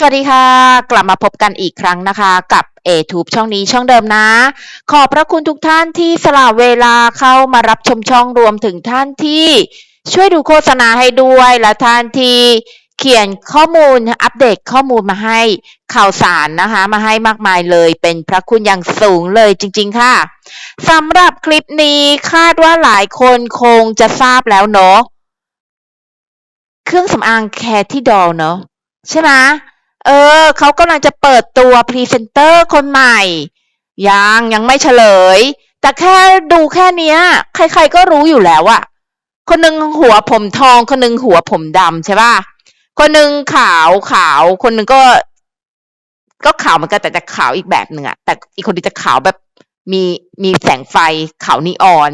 สวัสดีค่ะ กลับมาพบกันอีกครั้งนะคะ กับ a t u b e ช่องนี้ช่องเดิมนะ ขอบพระคุณทุกท่านที่สละเวลาเข้ามารับชมช่องรวมถึงท่านที่ช่วยดูโฆษณาให้ด้วยและท่านที่เขียนข้อมูลอัปเดตข้อมูลมาให้ข่าวสารนะคะ มาให้มากมายเลยเป็นพระคุณอย่างสูงเลยจริง ๆ ค่ะสำหรับคลิปนี้คาดว่าหลายคนคงจะทราบแล้วเนาะเครื่องสำอางแคที่ดอลเนาะใช่ไหม เออเขากำลังจะเปิดตัวพรีเซนเตอร์คนใหม่ ยังยังไม่เฉลย แต่แค่ดูแค่เนี้ยใครๆก็รู้อยู่แล้วอะคนหนึ่งหัวผมทอง คนหนึ่งหัวผมดำใช่ป่ะ คนหนึ่งขาวขาว คนหนึ่งก็ ก็ขาวเหมือนกันแต่แต่ขาวอีกแบบหนึ่งอะแต่อีกคนนึงจะขาวแบบมีมีแสงไฟขาวนีออน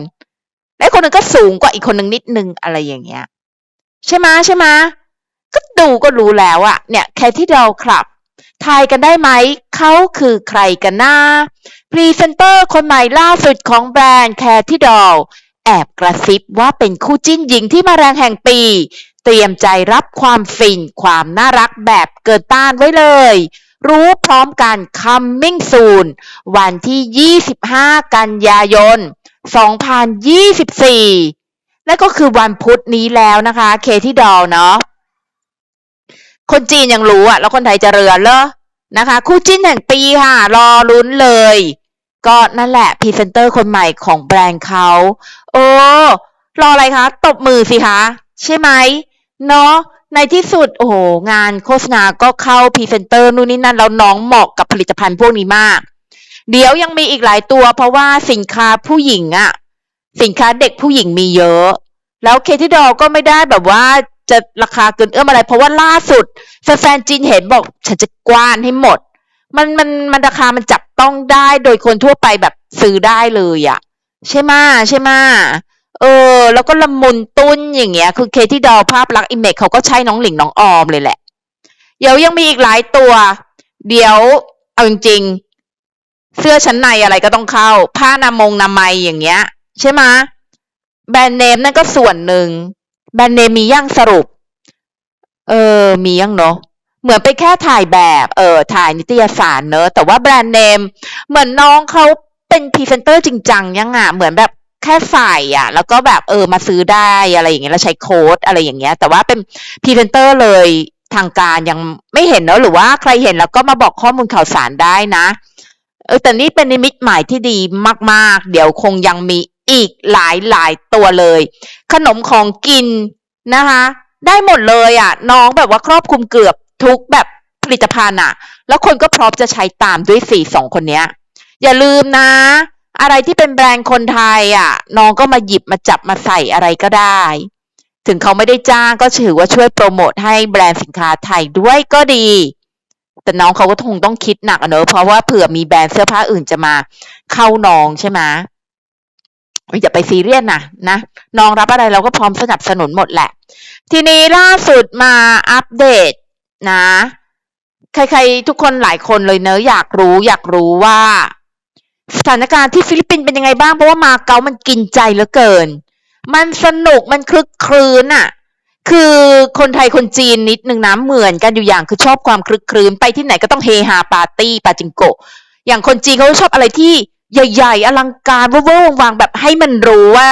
และคนหนึ่งก็สูงกว่าอีกคนหนึ่งนิดนึงอะไรอย่างเงี้ย ใช่ไหมใช่ไหม ก็ดูก็รู้แล้วอะเนี่ยแค่ที่เราครับทายกันได้ไหม เขาคือใครกันนะพรีเซนเตอร์คนใหม่ล่าสุดของแบรนด์แคที่ดอลแอบกระซิบว่าเป็นคู่จิ้นหญิงที่มาแรงแห่งปี เตรียมใจรับความฟิน ความน่ารักแบบเกินต้านไว้เลย รู้พร้อมกัน coming soon วันที่ 25 กันยายน 2024 และก็คือวันพุธนี้แล้วนะคะ เคที่ดอลเนาะ คนจีนยังรู้อะแล้วคนไทยจะเรือเลอนะคะ คู่จิ้นแห่งปีค่ะ รอลุ้นเลย ก็นั่นแหละพรีเซนเตอร์คนใหม่ของแบรนด์เขาโอ้รออะไรคะตบมือสิคะ ใช่ไหมเนาะในที่สุดโอ้โหงานโฆษณาก็เข้าพรีเซนเตอร์นู่นนี่นั่นแล้วน้องเหมาะกับผลิตภัณฑ์พวกนี้มาก เดี๋ยวยังมีอีกหลายตัวเพราะว่าสินค้าผู้หญิงอะสินค้าเด็กผู้หญิงมีเยอะ แล้วเคที่ดอก็ไม่ได้แบบว่า จะราคาเกินเอื้อมอะไร เพราะว่าล่าสุดแฟนๆจีนเห็นบอก ฉันจะกว้านให้หมด มันมันมันราคามันจับต้องได้โดยคนทั่วไปแบบซื้อได้เลยอะใช่ไหมใช่ไหมเออ แล้วก็ละมุนตุ้นอย่างเงี้ย คือเคที่ดอภาพลักษณ์อิมเมจเขาก็ใช่น้องหลิงน้องออมเลยแหละ เดี๋ยวยังมีอีกหลายตัว เดี๋ยวเอาจริงๆเสื้อชั้นในอะไรก็ต้องเข้า ผ้านามงนามัยอย่างเงี้ย ใช่ไหมแบรนด์เนมนั่นก็ส่วนหนึ่ง แบรนด์เนมมีย่างสรุป เออ มียังเนาะเหมือนไปแค่ถ่ายแบบ เออ ถ่ายนิตยสารเนอะ แต่ว่าแบรนด์เนม เหมือนน้องเขาเป็นพรีเซนเตอร์จริงจังยังอะ เหมือนแบบแค่ใส่อะ แล้วก็แบบเออ มาซื้อได้อะไรอย่างเงี้ย แล้วใช้โค้ดอะไรอย่างเงี้ย แต่ว่าเป็นพรีเซนเตอร์เลยทางการยังไม่เห็นเนอะหรือว่าใครเห็นแล้วก็มาบอกข้อมูลข่าวสารได้นะ เออ แต่นี่เป็นนิมิตหมายที่ดีมาก ๆ เดี๋ยวคงยังมี อีกหลายหลายตัวเลย ขนมของกินนะคะ ได้หมดเลยอะ น้องแบบว่าครอบคลุมเกือบทุกแบบผลิตภัณฑ์อะ แล้วคนก็พร้อมจะใช้ตามด้วยสี่สองคนเนี้ย อย่าลืมนะ อะไรที่เป็นแบรนด์คนไทยอะ น้องก็มาหยิบมาจับมาใส่อะไรก็ได้ ถึงเขาไม่ได้จ้างก็ถือว่าช่วยโปรโมทให้แบรนด์สินค้าไทยด้วยก็ดีแต่น้องเขาก็คงต้องคิดหนักอะเนอะเพราะว่าเผื่อมีแบรนด์เสื้อผ้าอื่นจะมาเข้าน้องใช่ไหม อย่าไปซีเรียสนะนะน้องรับอะไรเราก็พร้อมสนับสนุนหมดแหละ ทีนี้ล่าสุดมาอัปเดตนะ ใครๆ ทุกคนหลายคนเลยเนอะอยากรู้อยากรู้ว่า สถานการณ์ที่ฟิลิปปินส์เป็นยังไงบ้าง เพราะว่ามาเก๊ามันกินใจเหลือเกิน มันสนุกมันคลึกครื้นอะคือคนไทยคนจีนนิดนึงนะเหมือนกันอยู่อย่างคือชอบความคลึกครื้นไปที่ไหนก็ต้องเฮฮาปาร์ตี้ปาจิงโกะอย่างคนจีนเขาชอบอะไรที่ ใหญ่ ๆ อลังการเวอร์วางๆแบบให้มันรู้ว่า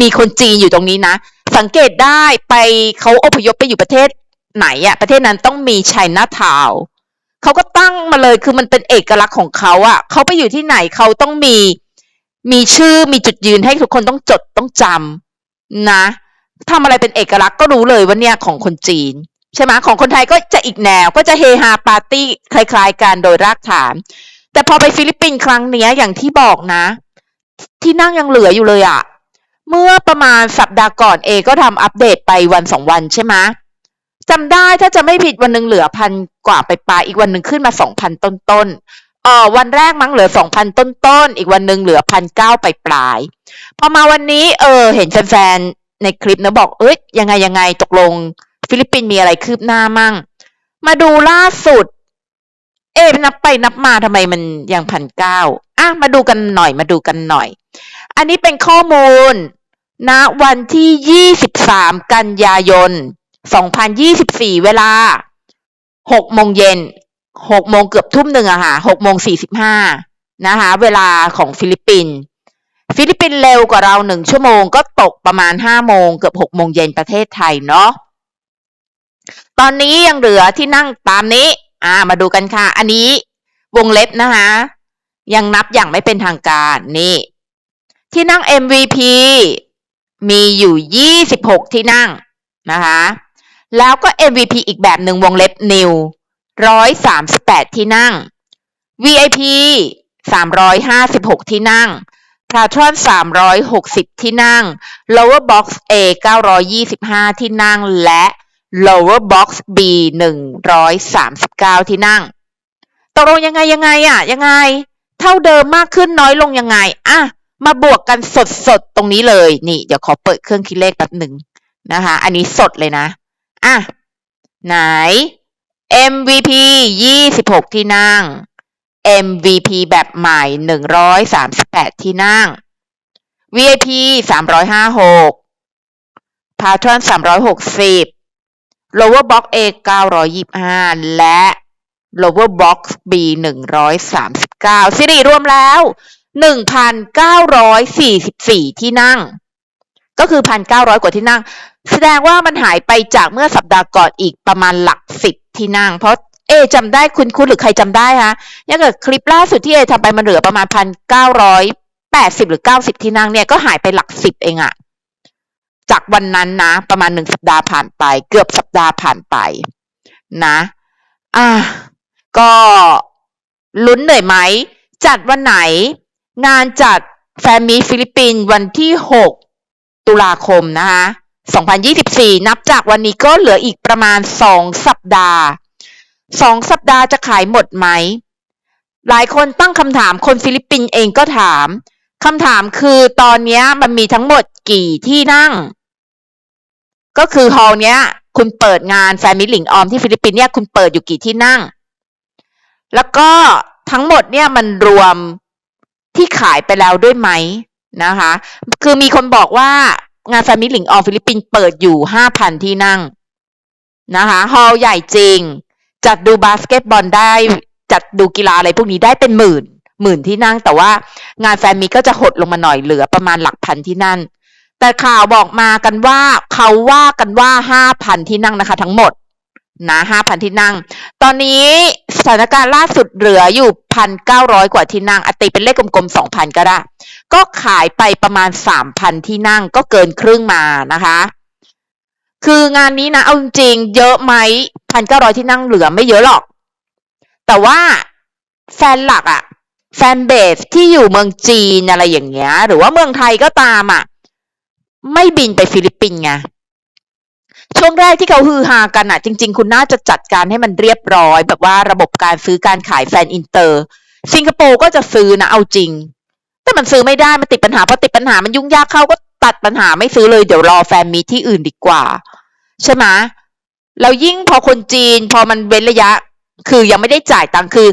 มีคนจีนอยู่ตรงนี้นะ สังเกตได้ไปเขาอพยพไปอยู่ประเทศไหนอะประเทศนั้นต้องมีไชน่าทาวเขาก็ตั้งมาเลยคือมันเป็นเอกลักษณ์ของเขาอะเขาไปอยู่ที่ไหนเขาต้องมีมีชื่อมีจุดยืนให้ทุกคนต้องจดต้องจำนะทำอะไรเป็นเอกลักษณ์ก็รู้เลยว่าเนี่ยของคนจีน ใช่ไหมของคนไทยก็จะอีกแนวก็จะเฮฮาปาร์ตี้คล้าย ๆกันโดยรากฐาน แต่พอไปฟิลิปปินส์ครั้งเนี้ยอย่างที่บอกนะ ที่นั่งยังเหลืออยู่เลยอะเมื่อประมาณสัปดาห์ก่อนเอก็ทำอัปเดตไปวันสองวันใช่ไหมจำได้ถ้าจะไม่ผิดวันหนึ่งเหลือพันกว่าไปปลายอีกวันหนึ่งขึ้นมาสองพันต้นต้นเออวันแรกมั้งเหลือสองพันต้นต้นอีกวันหนึ่งเหลือพันเก้าไปปลายพอมาวันนี้เออ เห็นแฟนๆในคลิปนะบอกเอ้ยยังไงยังไงตกลง ฟิลิปปินส์มีอะไรคืบหน้ามั่ง มาดูล่าสุด เอ๊ะนับไปนับมาทำไมมันยังพันเก้าอะมาดูกันหน่อยมาดูกันหน่อย อันนี้เป็นข้อมูลณนะวันที่ 23 กันยายน 2024 เวลาหกโมงเย็นหกโมงเกือบทุ่มหนึ่งอะค่ะหกโมงสี่สิบห้านะคะ เวลาของฟิลิปปินส์ ฟิลิปปินส์เร็วกว่าเราหนึ่งชั่วโมงก็ตกประมาณห้าโมงเกือบหกโมงเย็นประเทศไทยเนาะ ตอนนี้ยังเหลือที่นั่งตามนี้ อ่า มาดูกันค่ะ อันนี้วงเล็บนะคะ ยังนับอย่างไม่เป็นทางการนี่ ที่นั่ง MVP มีอยู่ 26 ที่นั่งนะคะ แล้วก็ MVP อีกแบบหนึ่งวงเล็บ New 138 ที่นั่ง VIP 356 ที่นั่ง Patron 360 ที่นั่ง Lower Box A 925 ที่นั่ง และ Lower Box B 139ที่นั่งตกลงยังไงยังไงอะยังไง เท่าเดิมมากขึ้นน้อยลงยังไง อะ มาบวกกันสดๆตรงนี้เลย นี่ เดี๋ยวขอเปิดเครื่องคิดเลขแป๊บหนึ่งนะคะ อันนี้สดเลยนะ อะ ไหน MVP 26ที่นั่ง MVP แบบใหม่138ที่นั่ง VIP 356 Patron 360 Lower Box A 925 และ Lower Box B 139สิริรวมแล้ว 1,944 ที่นั่ง ก็คือ 1,900 กว่าที่นั่ง แสดงว่ามันหายไปจากเมื่อสัปดาห์ก่อนอีกประมาณหลักสิบที่นั่ง เพราะเอจำได้คุณคุณหรือใครจำได้ฮะยังเกิดคลิปล่าสุดที่เอทำไปมันเหลือประมาณ 1,980 หรือ 90 ที่นั่งเนี่ยก็หายไปหลักสิบเองอะ จากวันนั้นนะ ประมาณหนึ่งสัปดาห์ผ่านไป เกือบสัปดาห์ผ่านไป นะ อ่าก็ลุ้นเหนื่อยไหม จัดวันไหน งานจัดแฟมีฟิลิปปินส์วันที่ 6 ตุลาคมนะคะ2024 นับจากวันนี้ก็เหลืออีกประมาณ 2 สัปดาห์ 2 สัปดาห์จะขายหมดไหม หลายคนตั้งคำถามคนฟิลิปปินส์เองก็ถามคำถามคือตอนนี้มันมีทั้งหมดกี่ที่นั่ง ก็คือฮอลเนี้ย คุณเปิดงานแฟมิลิงออมที่ฟิลิปปินส์เนี่ยคุณเปิดอยู่กี่ที่นั่ง แล้วก็ทั้งหมดเนี่ยมันรวมที่ขายไปแล้วด้วยไหมนะคะ คือมีคนบอกว่างานแฟมิลิงออมฟิลิปปินส์เปิดอยู่ห้าพันที่นั่งนะคะฮอลใหญ่จริง จัดดูบาสเกตบอลได้จัดดูกีฬาอะไรพวกนี้ได้เป็นหมื่นหมื่นที่นั่ง แต่ว่างานแฟนมีก็จะหดลงมาหน่อยเหลือประมาณหลักพันที่นั่ง แต่ข่าวบอกมากันว่าเขาว่ากันว่าห้าพันที่นั่งนะคะ ทั้งหมดนะห้าพันที่นั่ง ตอนนี้สถานการณ์ล่าสุดเหลืออยู่พันเก้าร้อยกว่าที่นั่งอติเป็นเลขกลมๆสองพันก็ได้ ก็ขายไปประมาณสามพันที่นั่งก็เกินครึ่งมานะคะ คืองานนี้นะเอาจริงเยอะไหมพันเก้าร้อยที่นั่งเหลือไม่เยอะหรอก แต่ว่าแฟนหลักอะแฟนเบสที่อยู่เมืองจีนอะไรอย่างเงี้ย หรือว่าเมืองไทยก็ตามอะ ไม่บินไปฟิลิปปินส์ไงช่วงแรกที่เขาฮือฮากันอะจริง ๆ คุณน่าจะจัดการให้มันเรียบร้อย แบบว่าระบบการซื้อการขายแฟนอินเตอร์ สิงคโปร์ก็จะซื้อนะเอาจริง แต่มันซื้อไม่ได้มันติดปัญหาพอติดปัญหามันยุ่งยากเข้าก็ตัดปัญหาไม่ซื้อเลยเดี๋ยวรอแฟนมีที่อื่นดีกว่า ใช่ไหมแล้วยิ่งพอคนจีน พอมันเว้นระยะ คือยังไม่ได้จ่ายตังคือ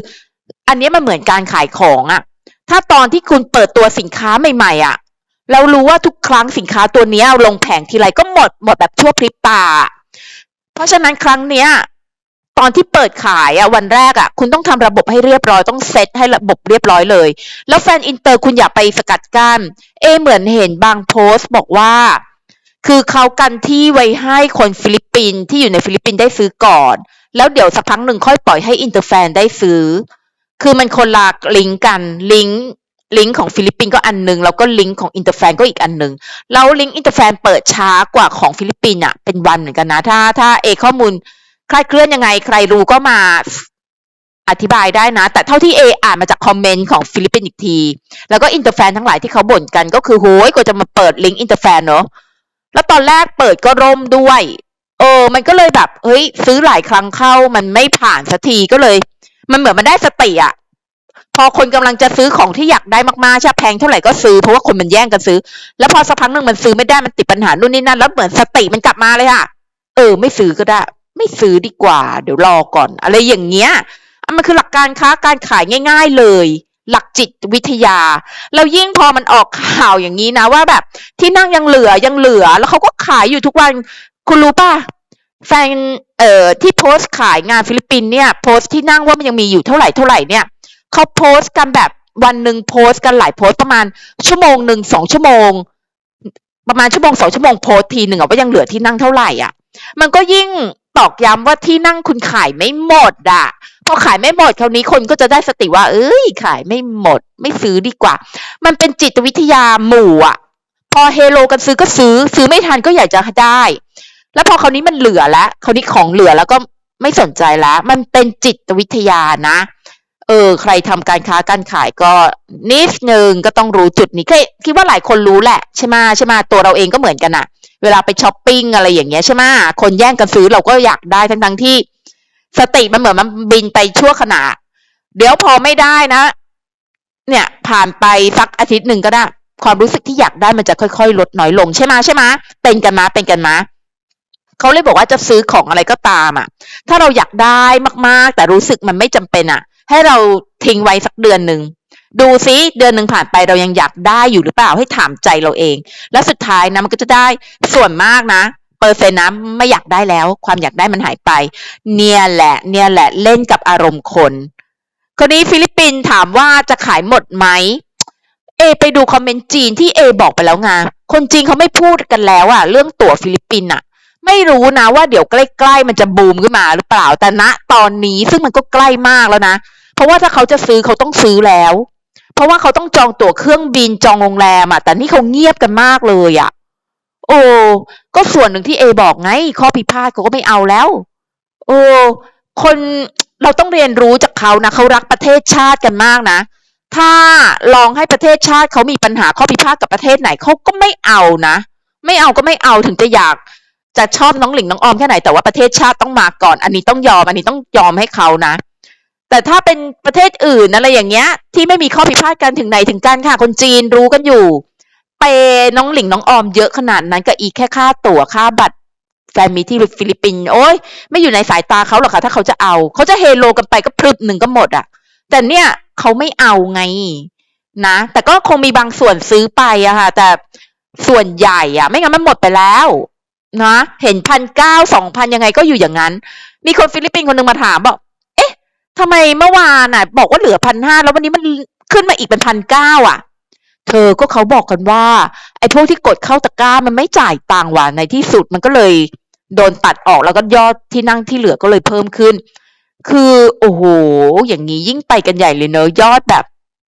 อันนี้มันเหมือนการขายของอะถ้าตอนที่คุณเปิดตัวสินค้าใหม่ๆอะ เรารู้ว่าทุกครั้งสินค้าตัวนี้ลงแผงทีไรก็หมดหมดแบบชั่วพริบตา เพราะฉะนั้นครั้งเนี้ยตอนที่เปิดขายอะวันแรกอะคุณต้องทำระบบให้เรียบร้อยต้องเซตให้ระบบเรียบร้อยเลย แล้วแฟนอินเตอร์คุณอย่าไปสกัดกัน้นเอเหมือนเห็นบางโพสต์บอกว่า คือเขากันที่ไว้ให้คนฟิลิปปินส์ที่อยู่ในฟิลิปปินส์ได้ซื้อก่อน แล้วเดี๋ยวสักพักหนึ่งค่อยปล่อยให้อินเตอร์แฟนได้ซื้อ คือมันคนละลิงก์กันลิงก์ ลิงก์ของฟิลิปปินส์ก็อันหนึ่งแล้วก็ลิงก์ของอินเตอร์แฟนก็อีกอันหนึ่งแล้วลิงก์อินเตอร์แฟนเปิดช้ากว่าของฟิลิปปินส์อะเป็นวันเหมือนกันนะ ถ้าถ้าเอข้อมูลคลาดเคลื่อนยังไงใครรู้ก็มาอธิบายได้นะ แต่เท่าที่เออ่านมาจากคอมเมนต์ของฟิลิปปินส์อีกที แล้วก็อินเตอร์แฟนทั้งหลายที่เขาบ่นกันก็คือโหยกว่าจะมาเปิดลิงก์อินเตอร์แฟนเนาะแล้วตอนแรกเปิดก็ร่มด้วยเออ มันก็เลยแบบ เฮ้ย ซื้อหลายครั้งเข้ามันไม่ผ่านสักทีก็เลย มันเหมือนมันได้สติอะ พอคนกำลังจะซื้อของที่อยากได้มากๆใช่แพงเท่าไหร่ก็ซื้อเพราะว่าคนมันแย่งกันซื้อ แล้วพอสักพักหนึ่งมันซื้อไม่ได้มันติดปัญหานู่นนี่นั่นแล้วเหมือนสติมันกลับมาเลยค่ะ เออ ไม่ซื้อก็ได้ ไม่ซื้อดีกว่า เดี๋ยวรอก่อน อะไรอย่างเงี้ยอะมันคือหลักการค้าการขายง่าย ๆเลย หลักจิตวิทยา แล้วยิ่งพอมันออกข่าวอย่างนี้นะว่าแบบ ที่นั่งยังเหลือยังเหลือ แล้วเขาก็ขายอยู่ทุกวันคุณรู้ป่ะแฟนเอ่อที่โพสต์ขายงานฟิลิปปินเนี่ยโพสต์ที่นั่งว่ามันยังมีอยู่เท่าไหร่เท่าไหร่เนี่ย เขาโพสต์กันแบบวันหนึ่งโพสต์กันหลายโพสต์ประมาณชั่วโมงหนึ่งสองชั่วโมง ประมาณชั่วโมงสองชั่วโมงโพสต์ทีหนึ่งอะว่ายังเหลือที่นั่งเท่าไหร่อะ มันก็ยิ่งตอกย้ำว่าที่นั่งคุณขายไม่หมดอะพอขายไม่หมดคราวนี้คนก็จะได้สติว่า เอ้ยขายไม่หมด ไม่ซื้อดีกว่า มันเป็นจิตวิทยาหมู่อะ พอเฮโลกันซื้อก็ซื้อ ซื้อไม่ทันก็อยากจะได้ แล้วพอคราวนี้มันเหลือแล้วคราวนี้ของเหลือแล้วก็ไม่สนใจแล้ว มันเป็นจิตวิทยานะ เออใครทำการค้าการขายก็นิดนึงก็ต้องรู้จุดนี้คิดคิดว่าหลายคนรู้แหละใช่ไหมใช่ไหมตัวเราเองก็เหมือนกันอะเวลาไปช้อปปิ้งอะไรอย่างเงี้ยใช่ไหมคนแย่งกันซื้อเราก็อยากได้ทั้งทั้งที่ สติมันเหมือนมันบินไปชั่วขณะเดี๋ยวพอไม่ได้นะ เนี่ย ผ่านไปสักอาทิตย์หนึ่งก็ได้ ความรู้สึกที่อยากได้มันจะค่อยๆ ลดน้อยลงใช่ไหมใช่ไหมเป็นกันมาเป็นกันมาเขาเลยบอกว่าจะซื้อของอะไรก็ตามอะ ถ้าเราอยากได้มากๆ แต่รู้สึกมันไม่จำเป็นอะ ให้เราทิ้งไว้สักเดือนหนึ่งดูซิเดือนหนึ่งผ่านไปเรายังอยากได้อยู่หรือเปล่าให้ถามใจเราเอง แล้วสุดท้ายนะมันก็จะได้ส่วนมากนะ เปอร์เซ็นต์นะไม่อยากได้แล้ว ความอยากได้มันหายไป เนี่ยแหละ เนี่ยแหละเล่นกับอารมณ์คนคนนี้ฟิลิปปินส์ถามว่าจะขายหมดไหมเอ ไปดูคอมเมนต์จีนที่เอบอกไปแล้วไงคนจีนเขาไม่พูดกันแล้วอะเรื่องตั๋วฟิลิปปินส์อะไม่รู้นะว่าเดี๋ยวใกล้ๆมันจะบูมขึ้นมาหรือเปล่าแต่ณตอนนี้ซึ่งมันก็ใกล้มากแล้วนะ เพราะว่าถ้าเขาจะซื้อเขาต้องซื้อแล้ว เพราะว่าเขาต้องจองตั๋วเครื่องบินจองโรงแรมอะแต่นี่เขาเงียบกันมากเลยอะโอ้ก็ส่วนหนึ่งที่เอบอกไง ข้อพิพาทเขาก็ไม่เอาแล้ว โอ้คนเราต้องเรียนรู้จากเขานะเขารักประเทศชาติกันมากนะ ถ้าลองให้ประเทศชาติเขามีปัญหาข้อพิพาทกับประเทศไหนเขาก็ไม่เอานะ ไม่เอาก็ไม่เอาถึงจะอยากจะชอบน้องหลิงน้องออมแค่ไหนแต่ว่าประเทศชาติต้องมาก่อน อันนี้ต้องยอมอันนี้ต้องยอมให้เขานะ แต่ถ้าเป็นประเทศอื่นอะไรอย่างเงี้ย ที่ไม่มีข้อพิพาทกันถึงไหนถึงกันค่ะ คนจีนรู้กันอยู่ เปน้องหลิงน้องออมเยอะขนาดนั้นก็อีกแค่ค่าตั๋วค่าบัตรแฟนมีที่ฟิลิปปินส์โอ้ยไม่อยู่ในสายตาเขาหรอกค่ะ ถ้าเขาจะเอาเขาจะเฮโลกันไปก็พรึบหนึ่งก็หมดอะ แต่เนี่ยเขาไม่เอาไงนะ แต่ก็คงมีบางส่วนซื้อไปอะค่ะ แต่ส่วนใหญ่อะไม่งั้นมันหมดไปแล้วนะเห็นพันเก้าสองพันยังไงก็อยู่อย่างนั้น มีคนฟิลิปปินส์คนหนึ่งมาถามบอก ทำไมเมื่อวานน่ะ บอกว่าเหลือพันห้าแล้ววันนี้มันขึ้นมาอีกเป็นพันเก้าอะ เธอก็เขาบอกกันว่า ไอ้พวกที่กดเข้าตะกร้ามันไม่จ่ายตังค์ว่ะในที่สุดมันก็เลยโดนตัดออกแล้วก็ยอดที่นั่งที่เหลือก็เลยเพิ่มขึ้น คือโอ้โห อย่างนี้ยิ่งไปกันใหญ่เลยเนอะยอดแบบ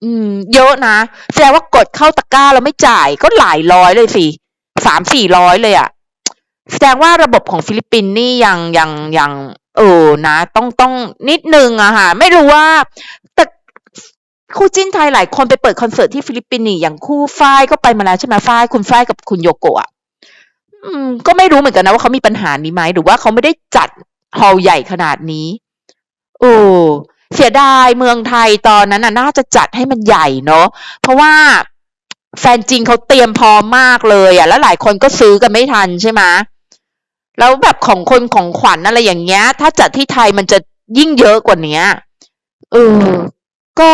อืม เยอะนะแสดงว่ากดเข้าตะกร้าแล้วไม่จ่ายก็หลายร้อยเลยสิสามสี่ร้อยเลยอะแสดงว่าระบบของฟิลิปปินส์นี่ยังยังยัง เออนะ ต้องต้องนิดนึงอะค่ะ ไม่รู้ว่าแต่คู่จิ้นไทยหลายคนไปเปิดคอนเสิร์ตที่ฟิลิปปินส์นี่อย่างคู่ฝ้ายก็ไปมาแล้วใช่ไหมฝ้ายคุณฝ้ายกับคุณโยโกะอะก็ไม่รู้เหมือนกันนะว่าเขามีปัญหานี้ไหมหรือว่าเขาไม่ได้จัดฮอลล์ใหญ่ขนาดนี้โอ้เสียดายเมืองไทยตอนนั้นน่ะน่าจะจัดให้มันใหญ่เนาะเพราะว่าแฟนจริงเขาเตรียมพร้อมมากเลยอะ แล้วหลายคนก็ซื้อกันไม่ทันใช่ไหม แล้วแบบของคนของขวัญอะไรอย่างเงี้ย ถ้าจัดที่ไทยมันจะยิ่งเยอะกว่านี้เออ ก็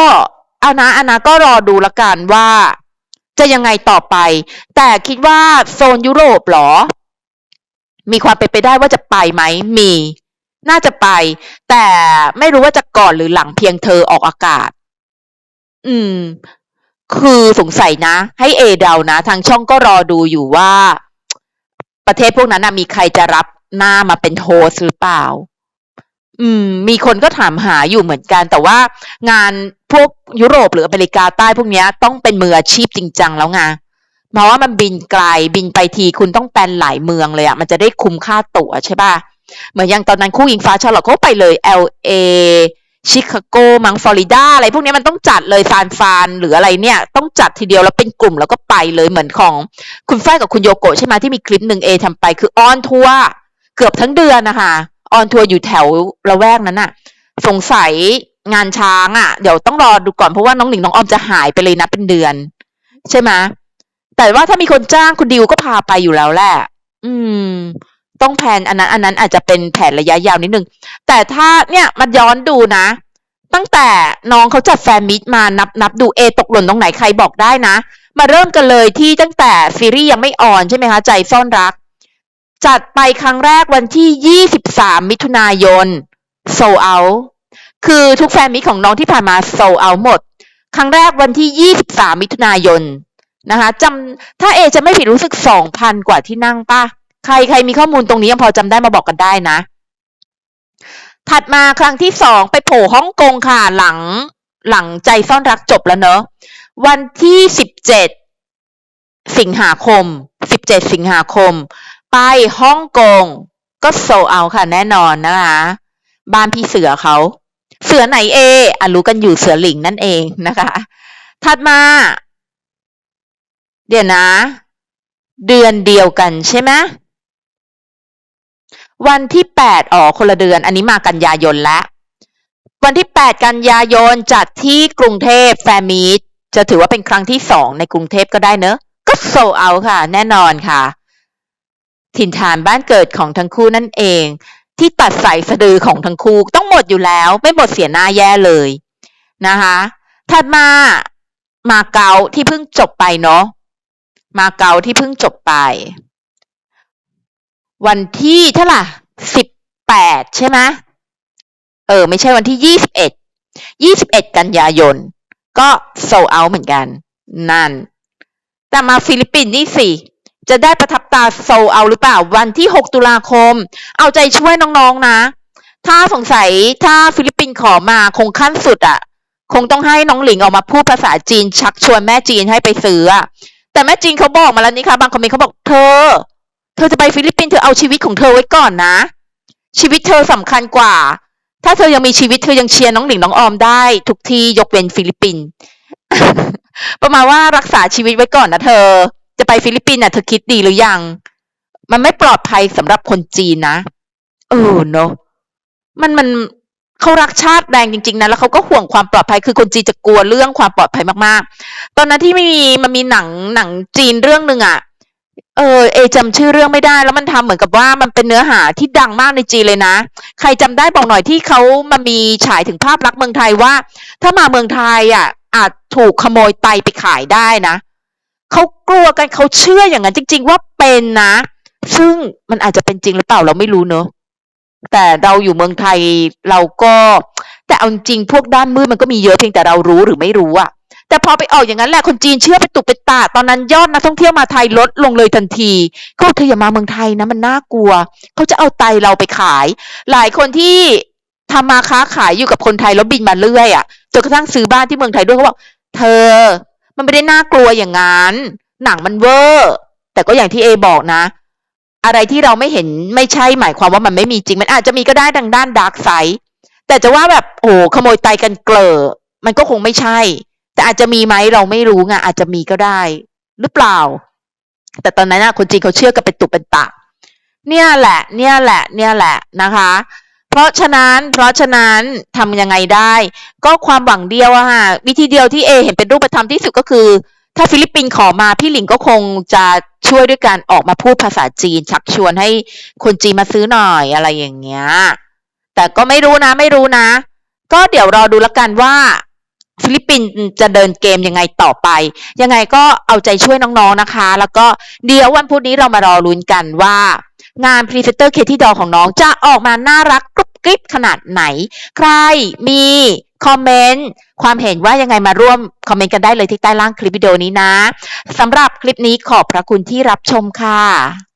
อานะอานะก็รอดูละกันว่า จะยังไงต่อไป แต่คิดว่าโซนยุโรปหรอ มีความเป็นไปได้ว่าจะไปไหม มี น่าจะไป แต่ไม่รู้ว่าจะก่อนหรือหลังเพียงเธอออกอากาศ อืม คือสงสัยนะ ให้เอเดานะ ทางช่องก็รอดูอยู่ว่า ประเทศพวกนั้นนะมีใครจะรับหน้ามาเป็นโฮสหรือเปล่า อืม มีคนก็ถามหาอยู่เหมือนกัน แต่ว่างานพวกยุโรปหรืออเมริกาใต้พวกนี้ต้องเป็นมืออาชีพจริงจังแล้วไงเพราะว่ามันบินไกลบินไปทีคุณต้องแปลนหลายเมืองเลยอะ่ะมันจะได้คุ้มค่าตั๋วใช่ป่ะเหมือนอย่างตอนนั้นคู่อิงฟ้าชาลอตเขาไปเลย LA ชิคาโกมังฟลอริดาอะไรพวกนี้มันต้องจัดเลยซานฟานหรืออะไรเนี่ย ต้องจัดทีเดียวแล้วเป็นกลุ่มแล้วก็ไปเลยเหมือนของคุณฝ้ายกับคุณโยโกะใช่ไหมที่มีคลิปหนึ่งเอทำไปคือออนทัวร์เกือบทั้งเดือนนะคะออนทัวร์อยู่แถวละแวกนั้นน่ะ สงสัยงานช้างอะ เดี๋ยวต้องรอดูก่อนเพราะว่าน้องหนิงน้องออมจะหายไปเลยนะเป็นเดือน ใช่ไหมแต่ว่าถ้ามีคนจ้างคุณดิวก็พาไปอยู่แล้วแหละ อืม ต้องแผนอันนั้น อันนั้นอาจจะเป็นแผนระยะยาวนิดนึง แต่ถ้าเนี่ยมาย้อนดูนะ ตั้งแต่น้องเขาจัดแฟนมิตมานับนับดูเอตกหล่นตรงไหนใครบอกได้นะ มาเริ่มกันเลยที่ตั้งแต่ซีรีส์ยังไม่ออนใช่ไหมคะ ใจซ่อนรัก จัดไปครั้งแรกวันที่ 23 มิถุนายนโซเอาคือทุกแฟนมิตของน้องที่ผ่านมาโซเอาหมด ครั้งแรกวันที่ 23 มิถุนายนนะคะจำถ้าเอจะไม่ผิดรู้สึก 2,000 กว่าที่นั่งป่ะ ใครใครมีข้อมูลตรงนี้ยังพอจำได้มาบอกกันได้นะ ถัดมาครั้งที่สองไปโผล่ฮ่องกงค่ะหลังหลังใจซ่อนรักจบแล้วเนอะวันที่สิบเจ็ดสิงหาคมสิบเจ็ดสิงหาคม ไปฮ่องกงก็โซเอาค่ะแน่นอนนะคะ บ้านพี่เสือเขา เสือไหนเออะรู้กันอยู่เสือหลิงนั่นเองนะคะ ถัดมา เดี๋ยวนะ เดือนเดียวกันใช่ไหม วันที่แปดอ๋อคนละเดือน อันนี้มากันยายนแล้ว วันที่แปดกันยายนจัดที่กรุงเทพแฟมีตจะถือว่าเป็นครั้งที่สองในกรุงเทพก็ได้เนอะ ก็โซเอาค่ะ แน่นอนค่ะ ถิ่นฐานบ้านเกิดของทั้งคู่นั่นเอง ที่ตัดสายสะดือของทั้งคู่ต้องหมดอยู่แล้ว ไม่หมดเสียหน้าแย่เลยนะคะถัดมามาเกาที่เพิ่งจบไปเนาะมาเกาที่เพิ่งจบไป วันที่เท่าไหร่สิบแปดใช่ไหมเออ ไม่ใช่วันที่ยี่สิบเอ็ดยี่สิบเอ็ดกันยายน ก็โซเอาเหมือนกัน นั่น แต่มาฟิลิปปินส์นี่สิจะได้ประทับตาโซเอาหรือเปล่า วันที่หกตุลาคม เอาใจช่วยน้องๆนะ ถ้าสงสัยถ้าฟิลิปปินส์ขอมาคงขั้นสุดอะ่ะ คงต้องให้น้องหลิงออกมาพูดภาษาจีนชักชวนแม่จีนให้ไปซื้ออะแต่แม่จีนเขาบอกมาแล้วนี่ค่ะบางคอมเมนต์เขาบอกเธอ เธอจะไปฟิลิปปินส์เธอเอาชีวิตของเธอไว้ก่อนนะ ชีวิตเธอสำคัญกว่า ถ้าเธอยังมีชีวิตเธอยังเชียร์น้องหลิงน้องออมได้ ทุกที่ยกเว้นฟิลิปปินส์ประมาณว่ารักษาชีวิตไว้ก่อนนะเธอ จะไปฟิลิปปินส์น่ะเธอคิดดีหรือยัง มันไม่ปลอดภัยสำหรับคนจีนนะเออเนอะมันมันเขารักชาติแรงจริงๆนะแล้วเขาก็ห่วงความปลอดภัยคือคนจีนจะกลัวเรื่องความปลอดภัยมากๆ ตอนนั้นที่ไม่มีมันมีหนังหนังจีนเรื่องหนึ่งอะ เออ จำชื่อเรื่องไม่ได้ แล้วมันทำเหมือนกับว่ามันเป็นเนื้อหาที่ดังมากในจีนเลยนะ ใครจำได้บอกหน่อยที่เขามามีฉายถึงภาพลักษณ์เมืองไทยว่า ถ้ามาเมืองไทยอะอาจถูกขโมยไตไปขายได้นะเขากลัวกันเขาเชื่ออย่างนั้นจริง ๆ ว่าเป็นนะ ซึ่งมันอาจจะเป็นจริงหรือเปล่าเราไม่รู้เนอะแต่เราอยู่เมืองไทยเราก็ แต่เอาจริงพวกด้านมืดมันก็มีเยอะเพียงแต่เรารู้หรือไม่รู้อะ แต่พอไปออกอย่างนั้นแหละคนจีนเชื่อไปตุกไปตาตอนนั้นยอดนักท่องเที่ยวมาไทยลดลงเลยทันทีเขาเธออย่ามาเมืองไทยนะมันน่ากลัว เขาจะเอาไตเราไปขาย หลายคนที่ทำมาค้าขายอยู่กับคนไทยแล้วบินมาเรื่อยอะจนกระทั่งซื้อบ้านที่เมืองไทยด้วยเขาบอกเธอ มันไม่ได้น่ากลัวอย่างนั้นหนังมันเวอร์แต่ก็อย่างที่เอบอกนะ อะไรที่เราไม่เห็นไม่ใช่หมายความว่ามันไม่มีจริง มันอาจจะมีก็ได้ดังด้านดาร์กไซด์แต่จะว่าแบบโอ้ขโมยไตกันเกลอมันก็คงไม่ใช่ อาจจะมีไหมเราไม่รู้ไงอาจจะมีก็ได้ หรือเปล่า แต่ตอนนั้นนะคนจีนเขาเชื่อกันเป็นตุเป็นตะ เนี่ยแหละ เนี่ยแหละ เนี่ยแหละนะคะ เพราะฉะนั้น เพราะฉะนั้นทำยังไงได้ ก็ความหวังเดียวอะค่ะวิธีเดียวที่เอเห็นเป็นรูปธรรมที่สุดก็คือ ถ้าฟิลิปปินส์ขอมาพี่หลิงก็คงจะช่วยด้วยการออกมาพูดภาษาจีน ชักชวนให้คนจีนมาซื้อหน่อยอะไรอย่างเงี้ยแต่ก็ไม่รู้นะ ไม่รู้นะ ก็เดี๋ยวรอดูแล้วกันว่า ฟิลิปปินส์จะเดินเกมยังไงต่อไป ยังไงก็เอาใจช่วยน้องๆนะคะ แล้วก็เดี๋ยววันพุธนี้เรามารอลุ้นกันว่างานพรีเซนเตอร์เคที่ดอของน้องจะออกมาน่ารักกรุบกริบขนาดไหน ใครมีคอมเมนต์ความเห็นว่ายังไงมาร่วมคอมเมนต์กันได้เลยที่ใต้ล่างคลิปวิดีโอนี้นะสำหรับคลิปนี้ขอบพระคุณที่รับชมค่ะ